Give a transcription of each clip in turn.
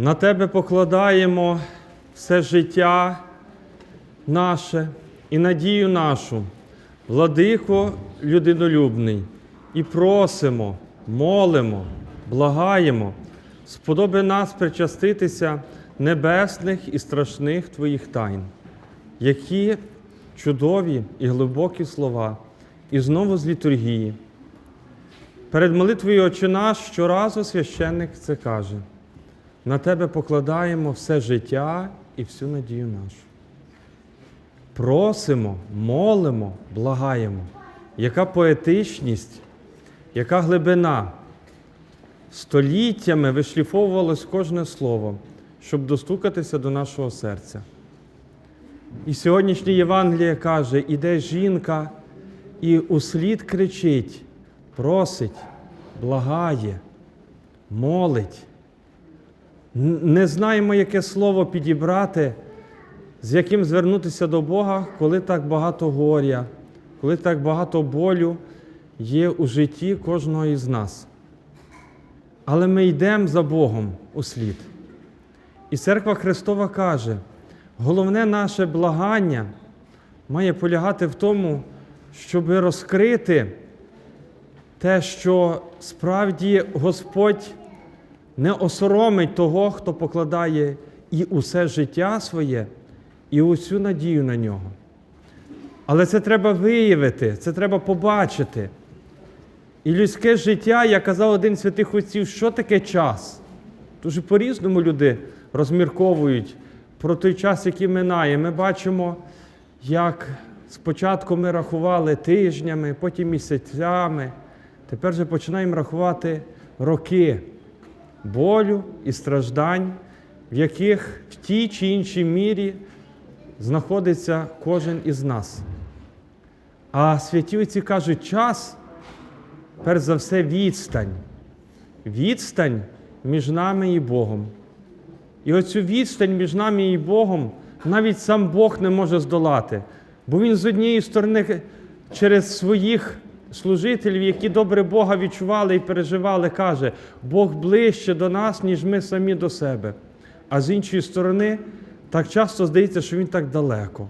На тебе покладаємо все життя наше і надію нашу, владико людинолюбний, і просимо, молимо, благаємо, сподоби нас причаститися небесних і страшних Твоїх тайн, які чудові і глибокі слова, і знову з літургії. Перед молитвою Отче наш щоразу священник це каже. На тебе покладаємо все життя і всю надію нашу. Просимо, молимо, благаємо. Яка поетичність, яка глибина. Століттями вишліфовувалось кожне слово, щоб достукатися до нашого серця. І сьогоднішнє Євангеліє каже: іде жінка і услід кричить, просить, благає, молить. Не знаємо, яке слово підібрати, з яким звернутися до Бога, коли так багато горя, коли так багато болю є у житті кожного із нас. Але ми йдемо за Богом у слід. І церква Христова каже, головне наше благання має полягати в тому, щоб розкрити те, що справді Господь не осоромить того, хто покладає і усе життя своє, і усю надію на нього. Але це треба виявити, це треба побачити. І людське життя, як казав один з святих отців, що таке час? Дуже по-різному люди розмірковують про той час, який минає. Ми бачимо, як спочатку ми рахували тижнями, потім місяцями. Тепер же починаємо рахувати роки болю і страждань, в яких в тій чи іншій мірі знаходиться кожен із нас. А святі отці кажуть, час, перш за все, відстань. Відстань між нами і Богом. І оцю відстань між нами і Богом навіть сам Бог не може здолати. Бо Він з однієї сторони через своїх служителів, які добре Бога відчували і переживали, каже, Бог ближче до нас, ніж ми самі до себе. А з іншої сторони, так часто здається, що Він так далеко.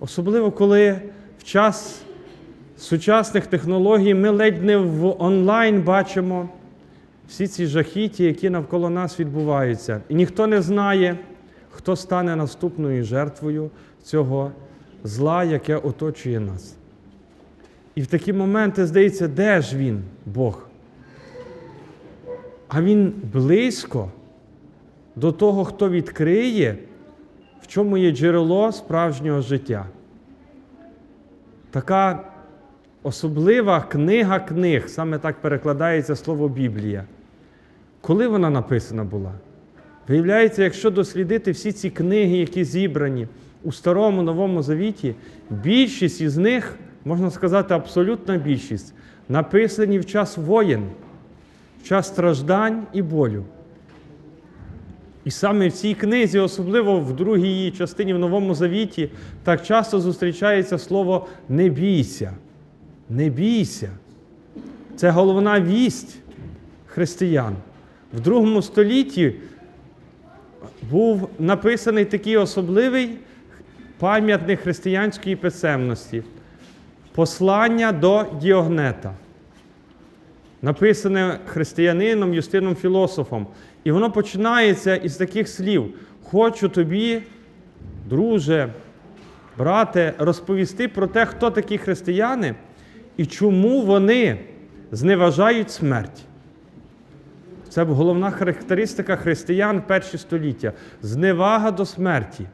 Особливо, коли в час сучасних технологій ми ледь не в онлайн бачимо всі ці жахіті, які навколо нас відбуваються. І ніхто не знає, хто стане наступною жертвою цього зла, яке оточує нас. І в такі моменти здається, де ж він, Бог? А він близько до того, хто відкриє, в чому є джерело справжнього життя. Така особлива книга книг, саме так перекладається слово Біблія. Коли вона написана була? Виявляється, якщо дослідити всі ці книги, які зібрані у Старому Новому Завіті, більшість із них, можна сказати, абсолютна більшість, написані в час воєн, в час страждань і болю. І саме в цій книзі, особливо в другій її частині в Новому Завіті, так часто зустрічається слово не бійся. Не бійся. Це головна вість християн. В другому столітті був написаний такий особливий пам'ятник християнської писемності послання до Діогнета, написане християнином Юстином Філософом. І воно починається із таких слів: Хочу тобі, друже, брате, розповісти про те, хто такі християни і чому вони зневажають смерть. Це головна характеристика християн перші століття зневага до смерті.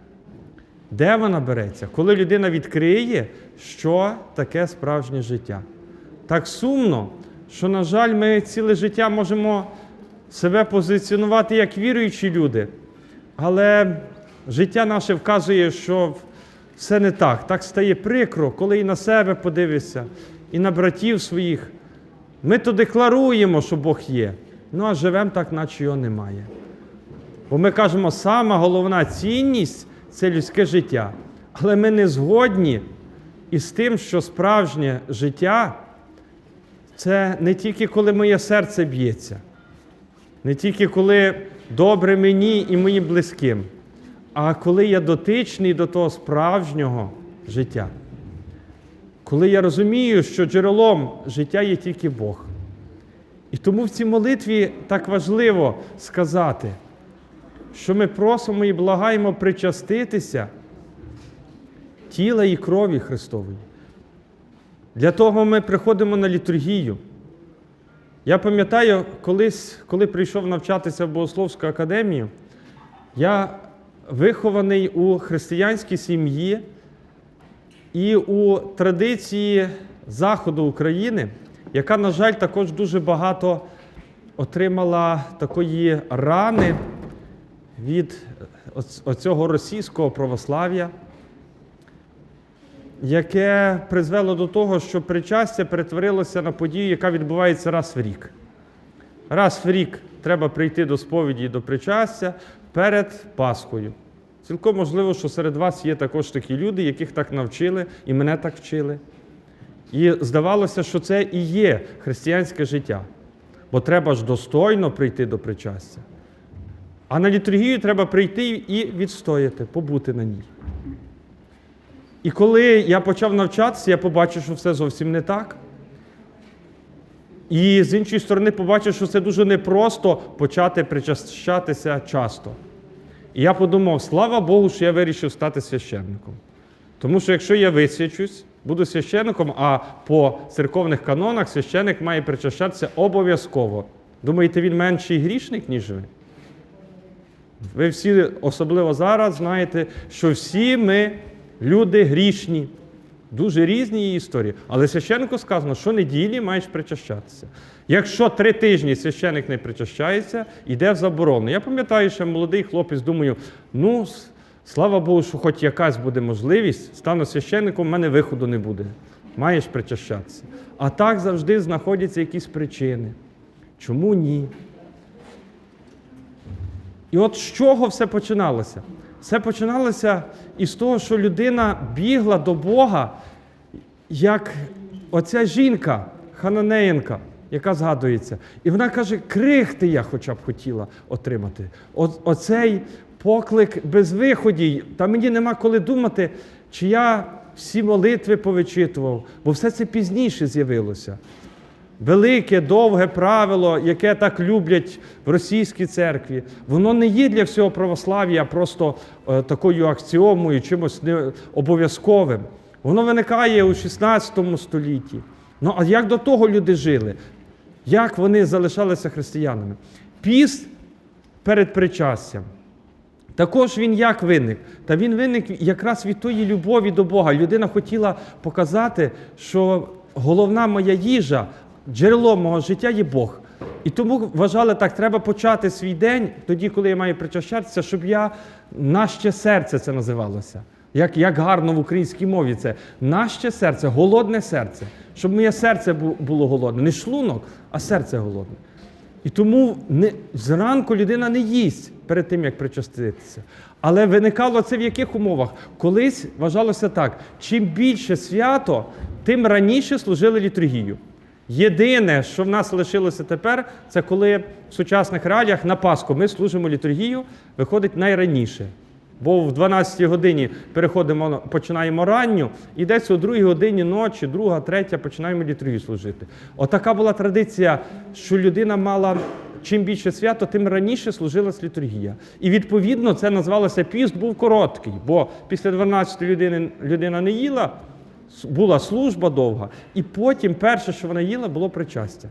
Де вона береться? Коли людина відкриє, що таке справжнє життя. Так сумно, що, на жаль, ми ціле життя можемо себе позиціонувати як віруючі люди, але життя наше вказує, що все не так. Так стає прикро, коли і на себе подивишся, і на братів своїх. Ми то декларуємо, що Бог є, ну а живемо так, наче його немає. Бо ми кажемо, сама головна цінність це людське життя. Але ми не згодні із тим, що справжнє життя це не тільки коли моє серце б'ється. Не тільки коли добре мені і моїм близьким, а коли я дотичний до того справжнього життя. Коли я розумію, що джерелом життя є тільки Бог. І тому в цій молитві так важливо сказати, що ми просимо і благаємо причаститися тіла і крові Христової. Для того ми приходимо на літургію. Я пам'ятаю, колись, коли прийшов навчатися в Богословську академію, я вихований у християнській сім'ї і у традиції Заходу України, яка, на жаль, також дуже багато отримала такої рани від оц- оцього російського православ'я, яке призвело до того, що причастя перетворилося на подію, яка відбувається раз в рік. Раз в рік треба прийти до сповіді і до причастя перед Пасхою. Цілком можливо, що серед вас є також такі люди, яких так навчили, і мене так вчили. І здавалося, що це і є християнське життя. Бо треба ж достойно прийти до причастя. А на літургію треба прийти і відстояти, побути на ній. І коли я почав навчатися, я побачив, що все зовсім не так. І з іншої сторони, побачив, що це дуже непросто почати причащатися часто. І я подумав, слава Богу, що я вирішив стати священником. Тому що якщо я висвячусь, буду священником, а по церковних канонах священник має причащатися обов'язково. Думаєте, він менший грішник, ніж ви? Ви всі, особливо зараз, знаєте, що всі ми люди грішні. Дуже різні є історії. Але священнику сказано, що неділі маєш причащатися. Якщо три тижні священник не причащається, йде в заборону. Я пам'ятаю, що молодий хлопець, думаю, ну, слава Богу, що хоч якась буде можливість, стану священником, в мене виходу не буде. Маєш причащатися. А так завжди знаходяться якісь причини. Чому ні? І от з чого все починалося? Все починалося із того, що людина бігла до Бога, як оця жінка Хананеєнка, яка згадується. І вона каже: крихти я хоча б хотіла отримати. О, оцей поклик без виходів. Та мені нема коли думати, чи я всі молитви повичитував, бо все це пізніше з'явилося. Велике, довге правило, яке так люблять в російській церкві, воно не є для всього православ'я просто е, такою аксіомою, чимось не обов'язковим. Воно виникає у 16 столітті. Ну а як до того люди жили? Як вони залишалися християнами? Піст перед причастям. Також він як виник? Та він виник якраз від тої любові до Бога. Людина хотіла показати, що головна моя їжа, джерело мого життя є Бог. І тому вважали так, треба почати свій день тоді, коли я маю причащатися, щоб я наще серце це називалося. Як, як гарно в українській мові це наще серце, голодне серце, щоб моє серце було голодне, не шлунок, а серце голодне. І тому не, зранку людина не їсть перед тим, як причаститися. Але виникало це в яких умовах? Колись вважалося так: чим більше свято, тим раніше служили літургію. Єдине, що в нас лишилося тепер, це коли в сучасних реаліях на Пасху ми служимо літургію, виходить найраніше. Бо в 12 годині переходимо, починаємо ранню, і десь о 2 годині ночі, друга, третя, починаємо літургію служити. Отака була традиція, що людина мала чим більше свято, тим раніше служилась літургія. І відповідно це назвалося піст, був короткий, бо після 12 людини людина не їла, була служба довга, і потім перше, що вона їла, було причастя.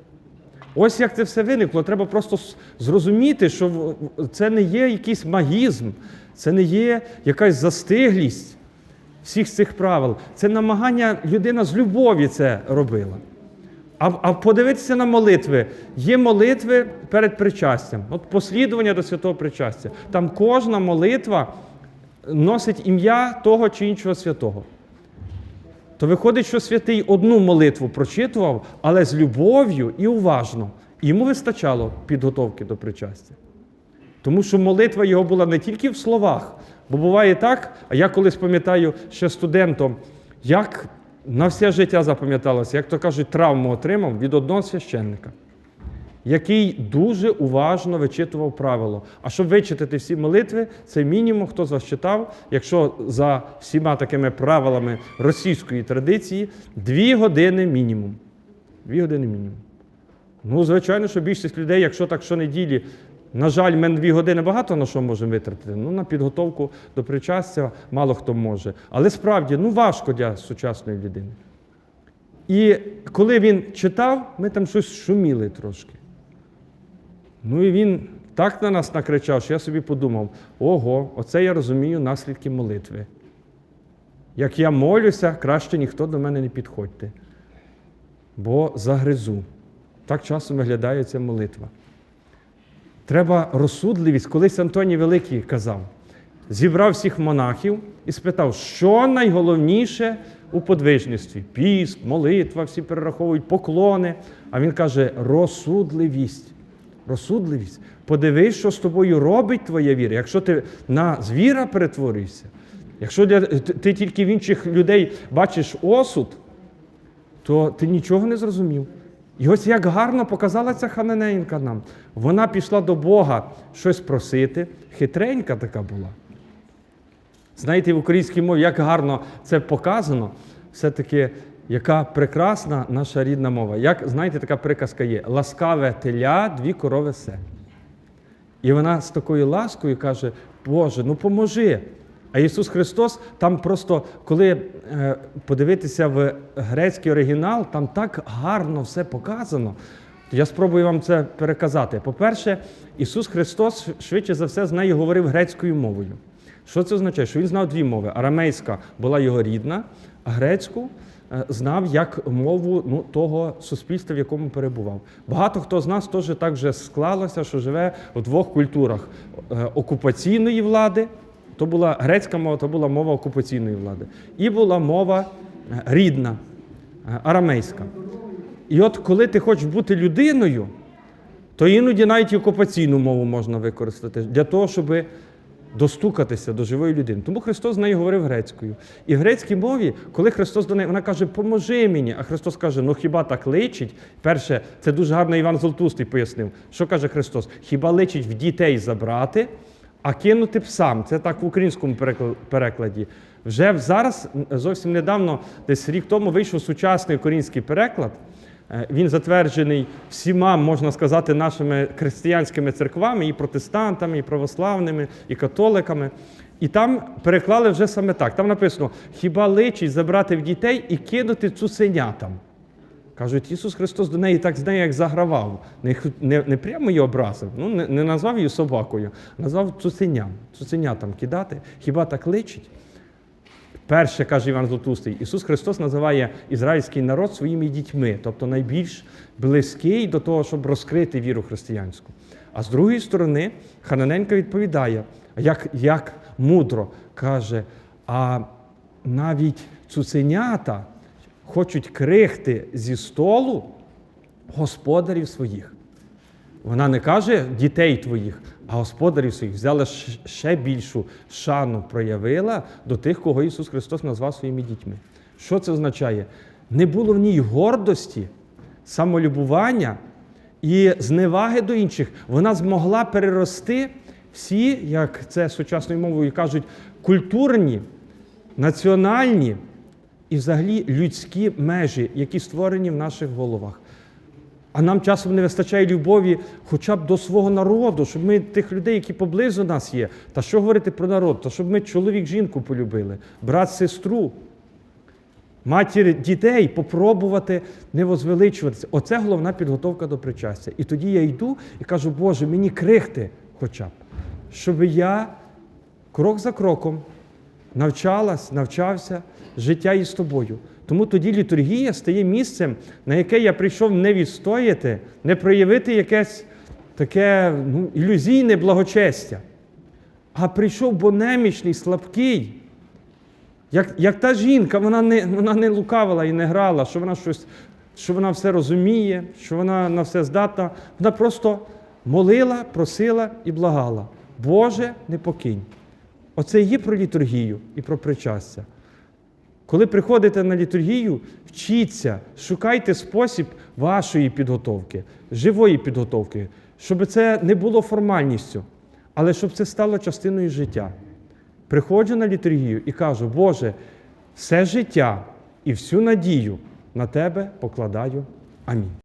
Ось як це все виникло. Треба просто зрозуміти, що це не є якийсь магізм, це не є якась застиглість всіх цих правил. Це намагання людина з любові це робила. А, а подивитися на молитви. Є молитви перед причастям. От послідування до святого причастя. Там кожна молитва носить ім'я того чи іншого святого. То виходить, що святий одну молитву прочитував, але з любов'ю і уважно. Йому вистачало підготовки до причастя. Тому що молитва його була не тільки в словах, бо буває так, а я колись пам'ятаю ще студентом, як на все життя запам'яталося, як то кажуть, травму отримав від одного священника. Який дуже уважно вичитував правило. А щоб вичитати всі молитви, це мінімум, хто з вас читав, якщо за всіма такими правилами російської традиції, дві години мінімум. Дві години мінімум. Ну, звичайно, що більшість людей, якщо так щонеділі, на жаль, ми дві години багато на що можемо витратити. Ну, на підготовку до причастя мало хто може. Але справді, ну важко для сучасної людини. І коли він читав, ми там щось шуміли трошки. Ну і він так на нас накричав, що я собі подумав: ого, оце я розумію наслідки молитви. Як я молюся, краще ніхто до мене не підходьте, бо загризу. Так часом виглядає ця молитва. Треба розсудливість. Колись Антоній Великий казав, зібрав всіх монахів і спитав, що найголовніше у подвижництві? Піст, молитва, всі перераховують поклони. А він каже: розсудливість. Розсудливість. Подивись, що з тобою робить твоя віра. Якщо ти на звіра перетворюєшся, якщо для, ти тільки в інших людей бачиш осуд, то ти нічого не зрозумів. І ось як гарно показала ця хананеїнка нам. Вона пішла до Бога щось просити, хитренька така була. Знаєте, в українській мові як гарно це показано, все-таки яка прекрасна наша рідна мова. Як, знаєте, така приказка є: ласкаве теля, дві корови все. І вона з такою ласкою каже: Боже, ну поможи. А Ісус Христос, там просто, коли е, подивитися в грецький оригінал, там так гарно все показано. Я спробую вам це переказати. По-перше, Ісус Христос швидше за все з нею говорив грецькою мовою. Що це означає? Що він знав дві мови. Арамейська була його рідна, грецьку е, знав як мову ну, того суспільства, в якому перебував. Багато хто з нас теж так вже склалося, що живе в двох культурах е, окупаційної влади. То була грецька мова, то була мова окупаційної влади. І була мова е, рідна, арамейська. І от коли ти хочеш бути людиною, то іноді навіть і окупаційну мову можна використати для того, щоб достукатися до живої людини. Тому Христос з нею говорив грецькою. І в грецькій мові, коли Христос до неї, вона каже, поможи мені. А Христос каже, ну хіба так личить? Перше, це дуже гарно Іван Золотустий пояснив. Що каже Христос? Хіба личить в дітей забрати? а кинути псам. Це так в українському перекладі. Вже зараз, зовсім недавно, десь рік тому, вийшов сучасний український переклад. Е, Він затверджений всіма, можна сказати, нашими християнськими церквами, і протестантами, і православними, і католиками. І там переклали вже саме так. Там написано: хіба личить забрати в дітей і кинути цуценятам. Кажуть, Ісус Христос до неї так з нею як загравав. Не, не, не прямо її образив, ну, не, не назвав її собакою, назвав цуценям, цуценятам кидати. Хіба так личить? Перше, каже Іван Златустий, Ісус Христос називає ізраїльський народ своїми дітьми, тобто найбільш близький до того, щоб розкрити віру християнську. А з другої сторони, Хананенко відповідає, як, як мудро каже, а навіть цуценята хочуть крихти зі столу господарів своїх. Вона не каже дітей твоїх, а господарів своїх взяла ще більшу шану проявила до тих, кого Ісус Христос назвав своїми дітьми. Що це означає? Не було в ній гордості, самолюбування і зневаги до інших. Вона змогла перерости всі, як це сучасною мовою кажуть, культурні, національні і взагалі людські межі, які створені в наших головах. А нам часом не вистачає любові хоча б до свого народу, щоб ми тих людей, які поблизу нас є, та що говорити про народ, то щоб ми чоловік жінку полюбили, брат, сестру, матір дітей попробувати не возвеличуватися. Оце головна підготовка до причастя. І тоді я йду і кажу, Боже, мені крихти хоча б, щоб я крок за кроком навчалась, навчався життя із тобою. Тому тоді літургія стає місцем, на яке я прийшов не відстояти, не проявити якесь таке ну, ілюзійне благочестя, а прийшов бо немічний, слабкий. Як як та жінка, вона не вона не лукавила і не грала, що вона щось, що вона все розуміє, що вона на все здатна. Вона просто молила, просила і благала. Боже, не покинь. Оце є про літургію і про причастя. Коли приходите на літургію, вчіться, шукайте спосіб вашої підготовки, живої підготовки, щоб це не було формальністю, але щоб це стало частиною життя. Приходжу на літургію і кажу, Боже, все життя і всю надію на Тебе покладаю. Амінь.